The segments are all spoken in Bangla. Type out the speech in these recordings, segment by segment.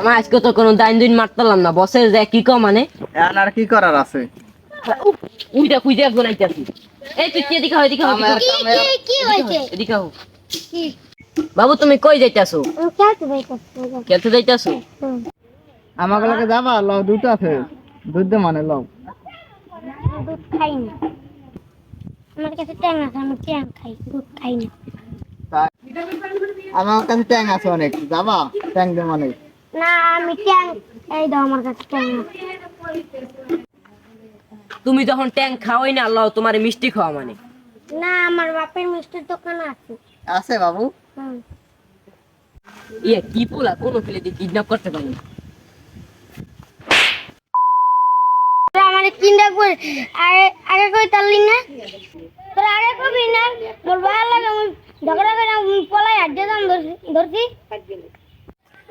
আমার আজকে তো কোনো দাইন দিন মারতালাম না বসের যে কি কম মানে? এখন আর কি করার আছে? উইটা খুঁজে একজন আইতাছি এই তুই এদিকে এদিকে আমার এদিকে কি হয়েছে? এদিকে হও বাবু তুমি কই যাইতাছো? খেলতে যাইতেছে খেলতে যাইতাছো? আমাকে লাগে যাবা লও দুটো আছে। দুধ দে মানে লও। দুধ খাই না। আমার কাছে ট্যাং আছে আমি ট্যাং খাই দুধ খাই না। আমার কাছে ট্যাং আছে অনেক। যাবা ট্যাং দে মানে। না আমি ট্যাং এই দাও আমার কাছে ট্যাং। তুমি যখন ট্যাঙ্ক খাওয়াই না আল্লাহ তোমার মিষ্টি খাওয়া মানে। না আমার বাপের মিষ্টির দোকান আছে। আছে বাবু। ইয়ে কি পোলা কোনো ফেলে দিয়ে কিডন্যাপ করতে পারি আমার কিনটা করে আগে আগে কই তারলি না? তোরা আগে কবি না? মোর ভালো লাগে আমি ঝগড়া করে আমি পলাই আড্ডে দাম ধরছি।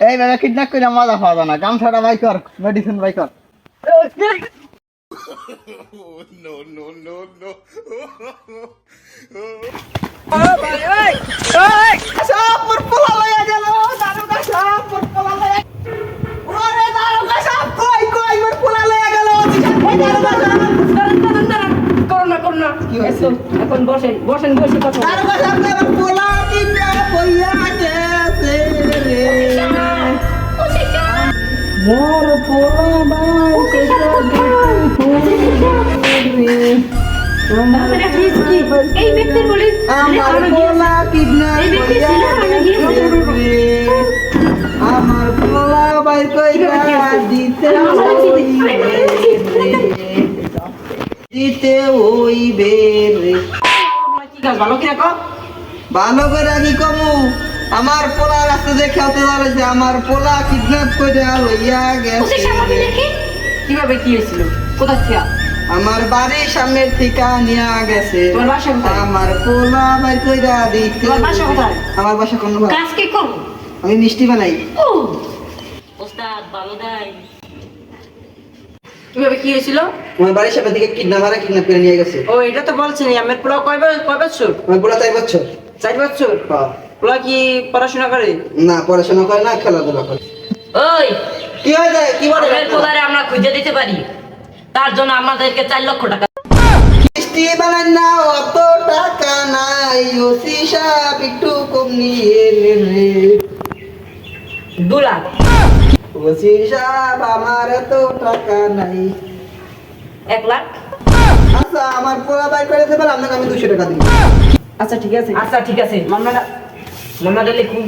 এই বেলা কিডন্যাপ করে মজা পাওয়া যায় না গামছাটা বাই কর মেডিসিন বাই কর? এখন বসেন বসেন বসে কথা বলেন। মোর পোলা এই ব্যক্তির বলি আমার পোলা কিডন্যাপ আমার পোলা বাই কইরা দিতে দিতে হইবে রে ভালো করে কি কমু আমার পোলা রাস্তা দিয়ে খেলতে দাঁড়াইছে আমার পোলা কিডন্যাপ করে লইয়া গেছে। কীভাবে কি হয়েছিল? কোথা থেকে? আমার বাড়ির সামনের ঠিকা নিয়ে গেছে। তোমার বাসা কোথায়? আমার পোলা বাই কইরা দিতে তোমার বাসা কোথায়? আমার বাসা কোন কাজ কে করো? আমি মিষ্টি বানাই। ওস্তাদ ভালো দেয়। কীভাবে কি হয়েছিল? আমার বাড়ির সামনে থেকে কিডন্যাপারে কিডন্যাপ করে নিয়ে গেছে। ও এটা তো বলছেন আমার পোলা কয় ব- কয় বছর? আমার পোলা চার বছর। চার বছর? হ্যাঁ। পোলা কি পড়াশোনা করে? না পড়াশোনা করে না খেলাধুলা করে। ওই কি হয়ে যায় কি বলে? আমরা খুঁজে দিতে পারি। তার জন্য আমাদেরকে চার লক্ষ টাকা মিষ্টি বানাই না অত টাকা নাই। ওসি সাহেব একটু কম নিয়ে নে দু লাখ। ওসি সাহেব আমার এত টাকা নাই। এক লাখ। আচ্ছা আমার পোলা বাই করে দেবেন আপনাকে আমি দুশো টাকা দিই আচ্ছা ঠিক আছে। আচ্ছা ঠিক আছে। মামলাটা মামলাটা লিখুন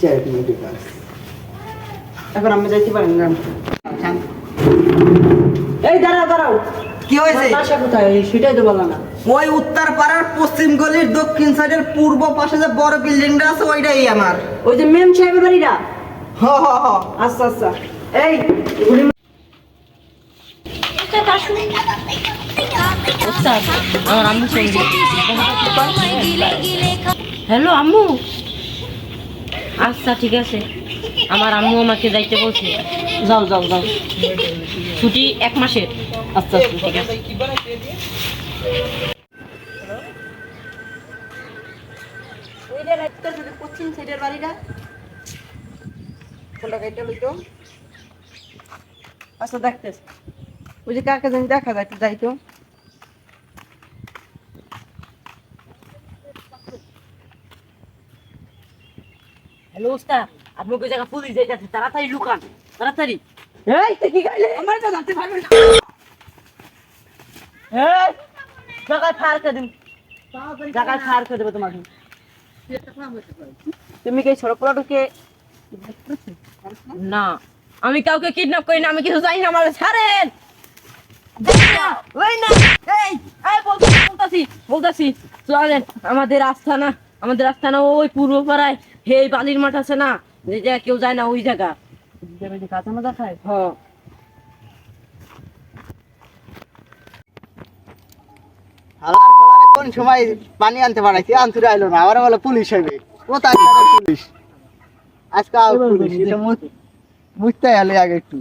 চার মিনিট কাজ। এখন আমি যাইতে পারেন না এই দাঁড়াও দাঁড়াও। কি হয়েছে? বাসা কোথায়? সেটাই তো বললাম না। ওই উত্তর পাড়ার পশ্চিম গলির দক্ষিণ সাইডের পূর্ব পাশে যে বড় বিল্ডিংটা আছে ওইটাই আমার। ওই যে মেম সাহেবের বাড়িটা? হ হ হ। আচ্ছা আচ্ছা। এই হ্যালো আম্মু। আচ্ছা ঠিক আছে। আমার আম্মু আমাকে যাইতে বলছে। যাও যাও যাও। ছুটি এক মাসের। আচ্ছা আচ্ছা ঠিক আছে। পশ্চিম সাইডের বাড়িটা আচ্ছা ওই যে কাকে জানি দেখা যাইতে যাইতো হ্যালো ওস্তাদ আপনি ওই জায়গা পুলিশ যাইতেছে তাড়াতাড়ি লুকান তাড়াতাড়ি। এই কি গাইলে আমার তো জানতে পারবে না। এই জায়গায় ফায়ার করে দিন। জায়গায় ফায়ার করে দেবো তোমাকে। তুমি কি ছোট পোলাটুকে না। আমি কাউকে কিডন্যাপ করি না আমি কিছু জানি না আমার ছাড়েন! ওই না। এই এই বলতাছি বলতাছি বলতাছি। চলেন আমাদের আস্থানা আমাদের আস্থানা ওই পূর্ব পাড়ায় হে বালির মাঠ আছে না? যে জায়গা কেউ যায় না ওই জায়গা। কাঁচা মাজা খায় হ্যাঁ কোন সময় পানি আনতে পারাইছি? আনতে আইলো না আবার বলে পুলিশ হইবে। গেল পুলিশ? আজকে পুলিশ এটা মুছ- বুঝতে গেলে আগে একটু।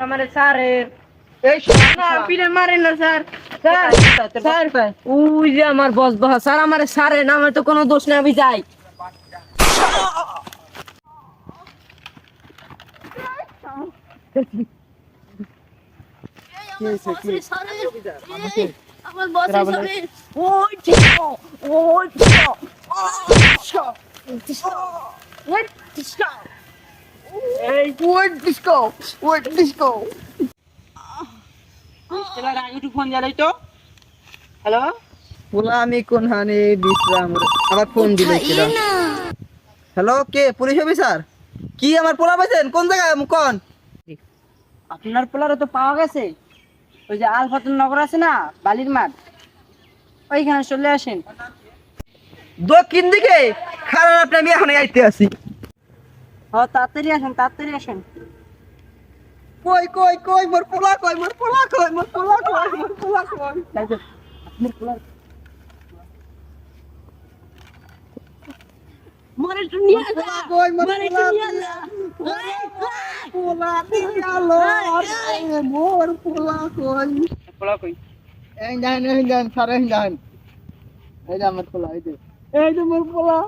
আমারে স্যার এই না মারেন না স্যার। Sir sir. ওই যে আমার বস বস স্যার আমার স্যারে না আমার তো কোনো দোষ নেই আমি যাই। আমার বসের সামনে ওই ঠিক ওই এই wait disco wait disco hello বলা আমি কোন হানে বিশ্রাম। আবার ফোন দিল হ্যালো কে? Police officer? কি আমার পোলা পাইছেন? কোন জায়গায়? কোন। আপনার পোলারও তো পাওয়া গেছে। ওই যে আলফাতুল নগর আছে না বালির মাঠ? ওইখানে চলে আসেন। দক্ষিণ দিকে? খারাপ আপনি আমি এখন আইতে আছি হ তাড়াতাড়ি আসেন তাড়াতাড়ি আসেন। কই কই কই মোর পোলা কই মোর পোলা কই মোর পোলা কই মোর পোলা কই। মরে দুনিয়া পোলা কই মোর মরে পোলা পোলা দিয়া লো মোর পোলা কই। পোলা কই। এই জান এই জান সারে জান এই যে আমার পোলা এই যে এই যে মোর পোলা।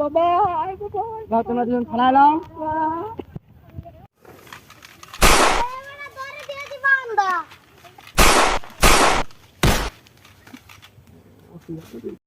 বাবা আই বাবা। ভাত তোমার জন্য খানা এলাম। দিয়ে দিবা আমরা